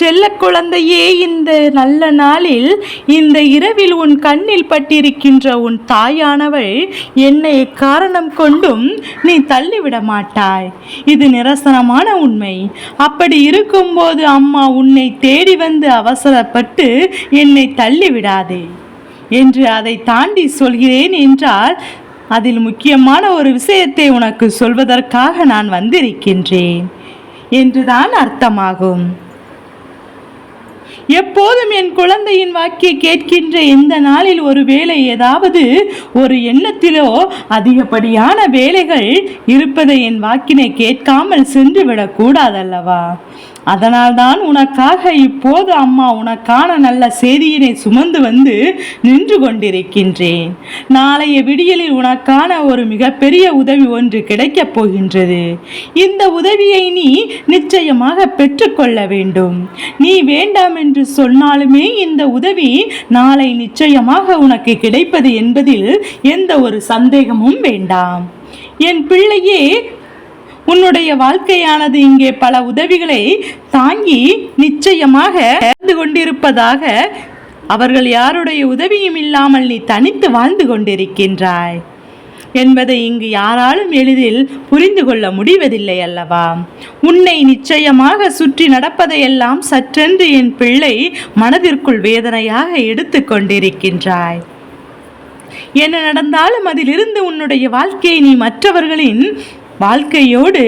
செல்ல குழந்தையே இந்த நல்ல நாளில் இந்த இரவில் உன் கண்ணில் பட்டிருக்கின்ற உன் தாயானவள் என்னை காரணம் கொண்டும் நீ தள்ளிவிட மாட்டாய். இது நிரசனமான உண்மை. அப்படி இருக்கும்போது அம்மா உன்னை தேடி வந்து அவசரப்பட்டு என்னை தள்ளிவிடாதே. என்று அதை தாண்டி சொல்கிறேன் என்றால் அதில் முக்கியமான ஒரு விஷயத்தை உனக்கு சொல்வதற்காக நான் வந்திருக்கின்றேன். என்றுதான் அர்த்தமாகும். எப்போதும் என் குழந்தையின் வாக்கிய கேட்கின்ற இந்த நாளில் ஒரு வேளை ஏதாவது ஒரு எண்ணத்திலோ அதிகப்படியான வேலைகள் இருப்பதை என் வாக்கினை கேட்காமல் சென்று விடக்கூடாதல்லவா அதனால்தான் உனக்காக இப்போது அம்மா உனக்கான நல்ல செய்தியினை சுமந்து வந்து நின்று கொண்டிருக்கின்றேன். நாளைய விடியலில் உனக்கான ஒரு மிகப்பெரிய உதவி ஒன்று கிடைக்கப் போகின்றது. இந்த உதவியை நீ நிச்சயமாக பெற்றுக்கொள்ள வேண்டும். நீ வேண்டாம் என்று சொன்னாலுமே இந்த உதவி நாளை நிச்சயமாக உனக்கு கிடைப்பது என்பதில் எந்த ஒரு சந்தேகமும் வேண்டாம். என் பிள்ளையே உன்னுடைய வாழ்க்கையானது இங்கே பல உதவிகளை தாங்கி நிச்சயமாக கொண்டிருப்பதாக அவர்கள் யாருடைய உதவியும் இல்லாமல் நீ தனித்து வாழ்ந்து கொண்டிருக்கின்றாய் என்பதை இங்கு யாராலும் எளிதில் புரிந்து கொள்ள முடிவதில்லை அல்லவா? உன்னை நிச்சயமாக சுற்றி நடப்பதையெல்லாம் சற்றென்று என் பிள்ளை மனதிற்குள் வேதனையாக எடுத்து கொண்டிருக்கின்றாய். என்ன நடந்தாலும் அதிலிருந்து உன்னுடைய வாழ்க்கையை நீ மற்றவர்களின் வாழ்க்கையோடு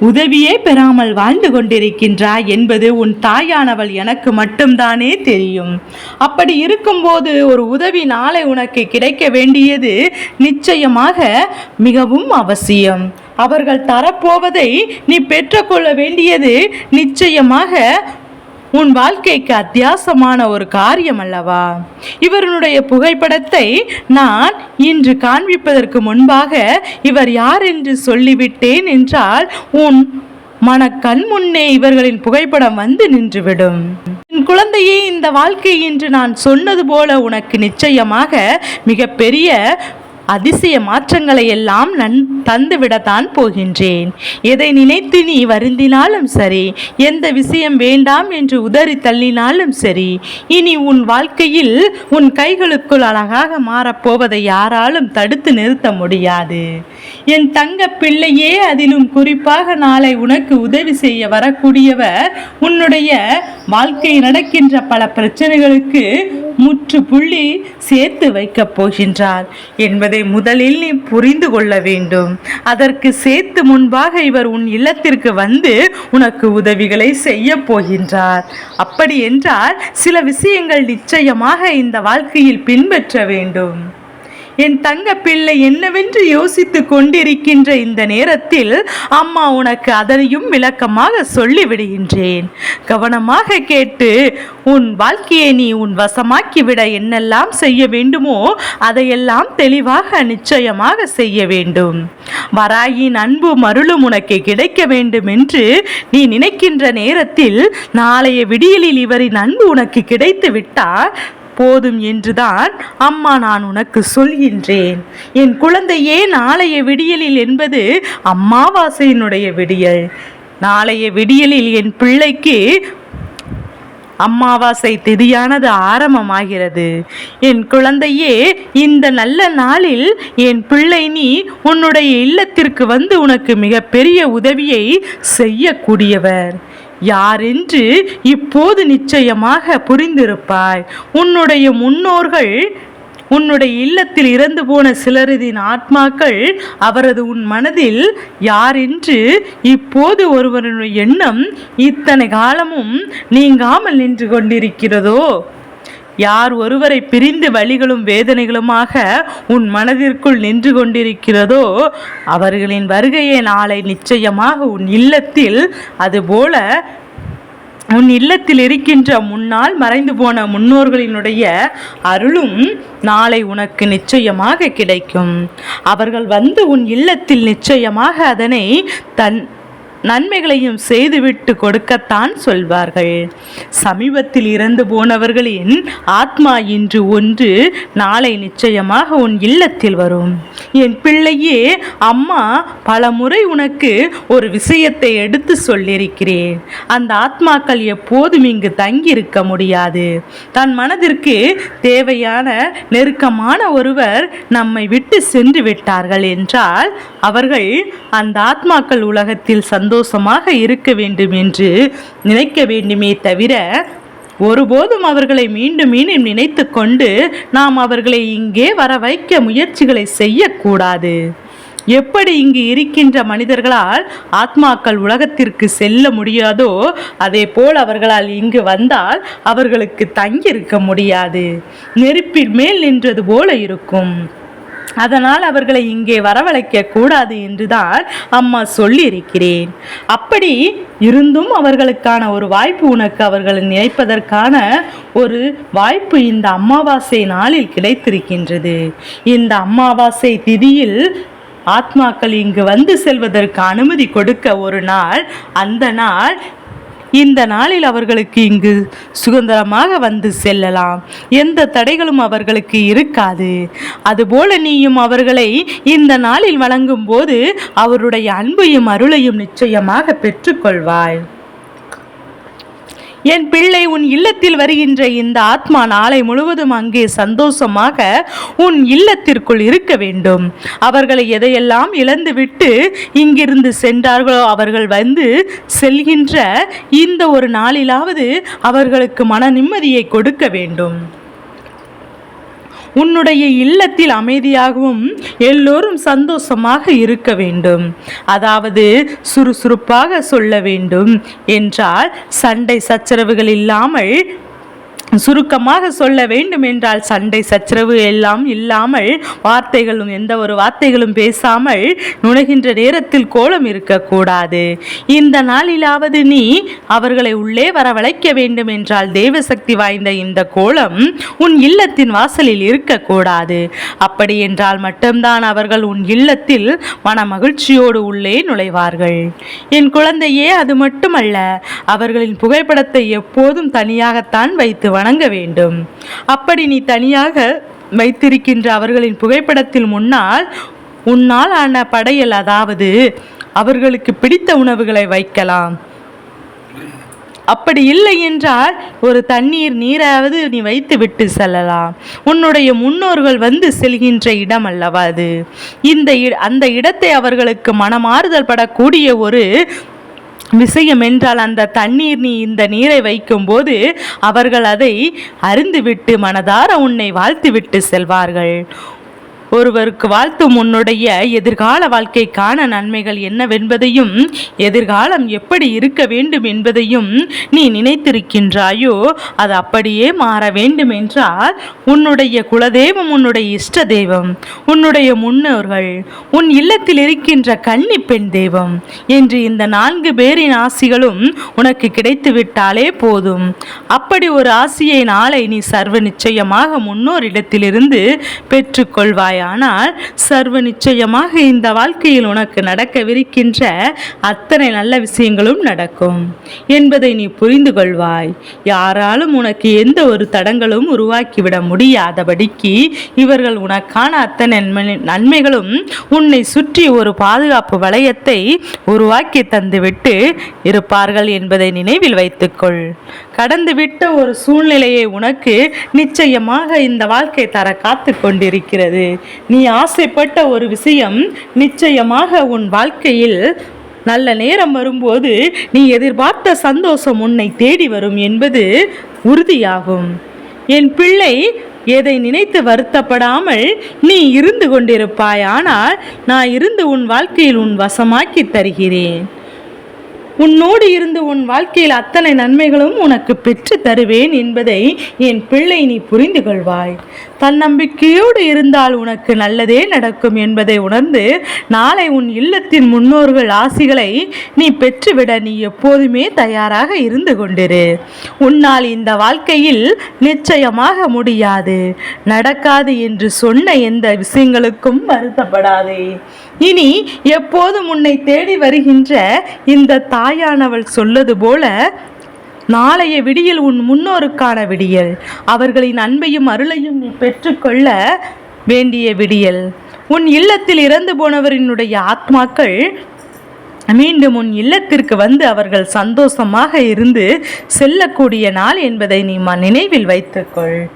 உதவியே பெறாமல் வாழ்ந்து கொண்டிருக்கின்றாய் என்பது உன் தாயானவள் எனக்கு மட்டும்தானே தெரியும். அப்படி இருக்கும்போது ஒரு உதவி நாளை உனக்கு கிடைக்க வேண்டியது நிச்சயமாக மிகவும் அவசியம். அவர்கள் தரப்போவதை நீ பெற்றுக்கொள்ள வேண்டியது நிச்சயமாக உன் வாழ்க்கைக்கு அத்தியாசமான ஒரு காரியம் அல்லவா இவருடைய புகைப்படத்தை நான் இன்று காண்பிப்பதற்கு முன்பாக இவர் யார் என்று சொல்லிவிட்டேன் என்றால் உன் மனக்கண் முன்னே இவர்களின் புகைப்படம் வந்து நின்றுவிடும். என் குழந்தையே இந்த வாழ்க்கை இன்று நான் சொன்னது போல உனக்கு நிச்சயமாக மிகப்பெரிய அதிசய மாற்றங்களை எல்லாம் நன் தந்துவிடத்தான் போகின்றேன். எதை நினைத்து நீ வருந்தினாலும் சரி எந்த விஷயம் வேண்டாம் என்று உதறி தள்ளினாலும் சரி இனி உன் வாழ்க்கையில் உன் கைகளுக்குள் அழகாக மாறப்போவதை யாராலும் தடுத்து நிறுத்த முடியாது. என் தங்க பிள்ளையே அதிலும் குறிப்பாக நாளை உனக்கு உதவி செய்ய வரக்கூடியவர் உன்னுடைய வாழ்க்கை நடக்கின்ற பல பிரச்சனைகளுக்கு முற்று புள்ளி சேர்த்து வைக்கப் போகின்றார். என்பதை முதலில் நீ புரிந்து கொள்ள வேண்டும். அதற்கு சேர்த்து முன்பாக இவர் உன் இல்லத்திற்கு வந்து உனக்கு உதவிகளை செய்ய போகின்றார். அப்படி என்றால் சில விஷயங்கள் நிச்சயமாக இந்த வாழ்க்கையில் பின்பற்ற வேண்டும். என் தங்க பிள்ளை என்னவென்று யோசித்து கொண்டிருக்கின்ற இந்த நேரத்தில் அம்மா உனக்கு அதனையும் விளக்கமாக சொல்லிவிடுகின்றேன். கவனமாக கேட்டு உன் வாழ்க்கையை நீ உன் வசமாக்கிவிட என்னெல்லாம் செய்ய வேண்டுமோ அதையெல்லாம் தெளிவாக நிச்சயமாக செய்ய வேண்டும். வராயின் அன்பு மருளும் உனக்கு கிடைக்க வேண்டும் என்று நீ நினைக்கின்ற நேரத்தில் நாளைய விடியலில் இவரின் அன்பு உனக்கு கிடைத்து விட்டால் போதும் என்றுதான் அம்மா நான் உனக்கு சொல்கின்றேன். என் குழந்தையே நாளைய விடியலில் என்பது அம்மாவாசையினுடைய விடியல். நாளைய விடியலில் என் பிள்ளைக்கு அம்மாவாசை திதியானது ஆரம்பமாகிறது. என் குழந்தையே இந்த நல்ல நாளில் என் பிள்ளை நீ உன்னுடைய இல்லத்திற்கு வந்து உனக்கு மிகப்பெரிய உதவியை செய்யக்கூடியவர். யாரென்று இப்போது நிச்சயமாக புரிந்திருப்பாய். உன்னுடைய முன்னோர்கள் உன்னுடைய இல்லத்தில் இறந்து போன சிலரதின் ஆத்மாக்கள் அவரது உன் மனதில் யார் என்று இப்போது ஒருவருடைய எண்ணம் இத்தனை காலமும் நீங்காமல் நின்று கொண்டிருக்கிறதோ? யார் ஒருவரை பிரிந்து வழிகளும் வேதனைகளுமாக உன் மனதிற்குள் நின்று கொண்டிருக்கிறதோ அவர்களின் வருகையை நாளை நிச்சயமாக உன் இல்லத்தில் அதுபோல உன் இல்லத்தில் இருக்கின்ற முன்னால் மறைந்து போன முன்னோர்களினுடைய அருளும் நாளை உனக்கு நிச்சயமாக கிடைக்கும். அவர்கள் வந்து உன் இல்லத்தில் நிச்சயமாக அதனை தன் நன்மைகளையும் செய்துவிட்டு கொடுக்கத்தான் சொல்வார்கள். சமீபத்தில் இறந்து போனவர்களின் ஆத்மா இன்று ஒன்று நாளை நிச்சயமாக உன் இல்லத்தில் வரும். என் பிள்ளையே அம்மா பல முறை உனக்கு ஒரு விஷயத்தை எடுத்து சொல்லியிருக்கிறேன். அந்த ஆத்மாக்கள் எப்போதும் இங்கு தங்கியிருக்க முடியாது. தன் மனதிற்கு தேவையான நெருக்கமான ஒருவர் நம்மை விட்டு சென்று விட்டார்கள் என்றால் அவர்கள் அந்த ஆத்மாக்கள் உலகத்தில் சந்தோஷமாக இருக்க வேண்டும் என்று நினைக்க வேண்டுமே தவிர ஒருபோதும் அவர்களை மீண்டும் மீண்டும் நினைத்து கொண்டு நாம் அவர்களை இங்கே வர வைக்க முயற்சிகளை செய்யக்கூடாது. எப்படி இங்கு இருக்கின்ற மனிதர்களால் ஆத்மாக்கள் உலகத்திற்கு செல்ல முடியாதோ அதே போல் அவர்களால் இங்கு வந்தால் அவர்களுக்கு தங்கியிருக்க முடியாது. நெருப்பின் மேல் நின்றது போல இருக்கும். அதனால் அவர்களை இங்கே வரவழைக்க கூடாது என்றுதான் அம்மா சொல்லியிருக்கிறேன். அப்படி இருந்தும் அவர்களுக்கான ஒரு வாய்ப்பு உனக்கு அவர்களை நினைப்பதற்கான ஒரு வாய்ப்பு இந்த அமாவாசை நாளில் கிடைத்திருக்கின்றது. இந்த அமாவாசை திதியில் ஆத்மாக்கள் இங்கு வந்து செல்வதற்கு அனுமதி கொடுக்க ஒரு நாள் அந்த நாள் இந்த நாளில் அவர்களுக்கு இங்கு சுதந்திரமாக வந்து செல்லலாம். எந்த தடைகளும் அவர்களுக்கு இருக்காது. அதுபோல நீயும் அவர்களை இந்த நாளில் வழங்கும் போது அவருடைய அன்பையும் அருளையும் நிச்சயமாக பெற்றுக்கொள்வாய். என் பிள்ளை உன் இல்லத்தில் வருகின்ற இந்த ஆத்மா நாளை முழுவதும் அங்கே சந்தோஷமாக உன் இல்லத்திற்குள் இருக்க வேண்டும். அவர்களை எதையெல்லாம் இழந்துவிட்டு இங்கிருந்து சென்றார்களோ அவர்கள் வந்து செல்கின்ற இந்த ஒரு நாளிலாவது அவர்களுக்கு மன நிம்மதியை கொடுக்க வேண்டும். உன்னுடைய இல்லத்தில் அமைதியாகவும் எல்லோரும் சந்தோஷமாக இருக்க வேண்டும். அதாவது சுறுசுறுப்பாக சொல்ல வேண்டும். என்றால் சண்டை சச்சரவுகள் இல்லாமல் சுருக்கமாக சொல்ல வேண்டும் என்றால் சண்டை சச்சரவு எல்லாம் இல்லாமல் வார்த்தைகளும் எந்த ஒரு வார்த்தைகளும் பேசாமல் நுழைகின்ற நேரத்தில் கோலம் இருக்கக்கூடாது. இந்த நாளிலாவது நீ அவர்களை உள்ளே வரவழைக்க வேண்டும் என்றால் தேவசக்தி வாய்ந்த இந்த கோலம் உன் இல்லத்தின் வாசலில் இருக்கக்கூடாது. அப்படி என்றால் மட்டும்தான் அவர்கள் உன் இல்லத்தில் மன மகிழ்ச்சியோடு உள்ளே நுழைவார்கள். என் குழந்தையே அது மட்டுமல்ல அவர்களின் புகைப்படத்தை எப்போதும் தனியாகத்தான் வைத்து வணங்க வேண்டும். அப்படி நீ தனியாக வைத்திருக்கின்ற அவர்களின் புகைப்படத்தில் முன்னால் உன்னால் ஆன படையல் அதாவது அவர்களுக்கு பிடித்த உணவுகளை வைக்கலாம். அப்படி இல்லை என்றால் ஒரு தண்ணீர் நீராவது நீ வைத்து விட்டு செல்லலாம். உன்னுடைய முன்னோர்கள் வந்து செல்கின்ற இடம் அல்லவா அது? இந்த இ- அந்த இடத்தை அவர்களுக்கு மனமாறுதல் படக்கூடிய ஒரு விஷயம் என்றால் அந்த தண்ணீர் நீ இந்த நீரை வைக்கும்போது அவர்கள் அதை அறிந்துவிட்டு மனதார உன்னை வாழ்த்துவிட்டு செல்வார்கள். ஒருவருக்கு வாழ்த்தும் உன்னுடைய எதிர்கால வாழ்க்கைக்கான நன்மைகள் என்னவென்பதையும் எதிர்காலம் எப்படி இருக்க வேண்டும் என்பதையும் நீ நினைத்திருக்கின்றாயோ அது அப்படியே மாற வேண்டும் என்றால் உன்னுடைய குலதெய்வம் உன்னுடைய இஷ்ட தெய்வம் உன்னுடைய முன்னோர்கள் உன் இல்லத்தில் இருக்கின்ற கன்னி பெண் தெய்வம் என்று இந்த நான்கு பேரின் ஆசிகளும் உனக்கு கிடைத்து விட்டாலே போதும். அப்படி ஒரு ஆசியை நாளை நீ சர்வ நிச்சயமாக முன்னோரிடத்திலிருந்து ஆனால் சர்வ நிச்சயமாக இந்த வாழ்க்கையில் உனக்கு நடக்கவிருக்கின்ற அத்தனை நல்ல விஷயங்களும் நடக்கும் என்பதை நீ புரிந்து கொள்வாய். யாராலும் உனக்கு எந்த ஒரு தடங்களும் உருவாக்கிவிட முடியாதபடிக்கு இவர்கள் உனக்கான அத்தனை நன்மை- நன்மைகளும் உன்னை சுற்றி ஒரு பாதுகாப்பு வளையத்தை உருவாக்கி தந்துவிட்டு இருப்பார்கள் என்பதை நினைவில் வைத்துக்கொள். கடந்துவிட்ட ஒரு சூழ்நிலையை உனக்கு நிச்சயமாக இந்த வாழ்க்கை தர காத்து கொண்டிருக்கிறது. நீ ஆசைப்பட்ட ஒரு விஷயம் நிச்சயமாக உன் வாழ்க்கையில் நல்ல நேரம் வரும்போது நீ எதிர்பார்த்த சந்தோஷம் உன்னை தேடி வரும் என்பது உறுதியாகும். என் பிள்ளை எதை நினைத்து வருத்தப்படாமல் நீ இருந்து கொண்டிருப்பாய். ஆனால் நான் இருந்து உன் வாழ்க்கையில் உன் வசமாக்கி தருகிறேன். உன்னோடு இருந்து உன் வாழ்க்கையில் அத்தனை நன்மைகளும் உனக்கு பெற்று தருவேன் என்பதை என் பிள்ளை நீ புரிந்து கொள்வாய். தன்னம்பிக்கையோடு இருந்தால் உனக்கு நல்லதே நடக்கும் என்பதை உணர்ந்து நாளை உன் இல்லத்தின் முன்னோர்கள் ஆசிகளை நீ பெற்றுவிட நீ எப்போதுமே தயாராக இருந்து கொண்டிரு. உன்னால் இந்த வாழ்க்கையில் நிச்சயமாக முடியாது. நடக்காது என்று சொன்ன எந்த விஷயங்களுக்கும் வருத்தப்படாதே. இனி எப்போதும் உன்னை தேடி வருகின்ற இந்த தாயானவள் சொல்லது போல நாளைய விடியல் உன் முன்னோருக்கான விடியல். அவர்களின் அன்பையும் அருளையும் நீ பெற்றுக்கொள்ள வேண்டிய விடியல். உன் இல்லத்தில் இறந்து போனவரினுடைய ஆத்மாக்கள் மீண்டும் உன் இல்லத்திற்கு வந்து அவர்கள் சந்தோஷமாக இருந்து செல்லக்கூடிய நாள் என்பதை நீ நினைவில் வைத்துக்கொள்.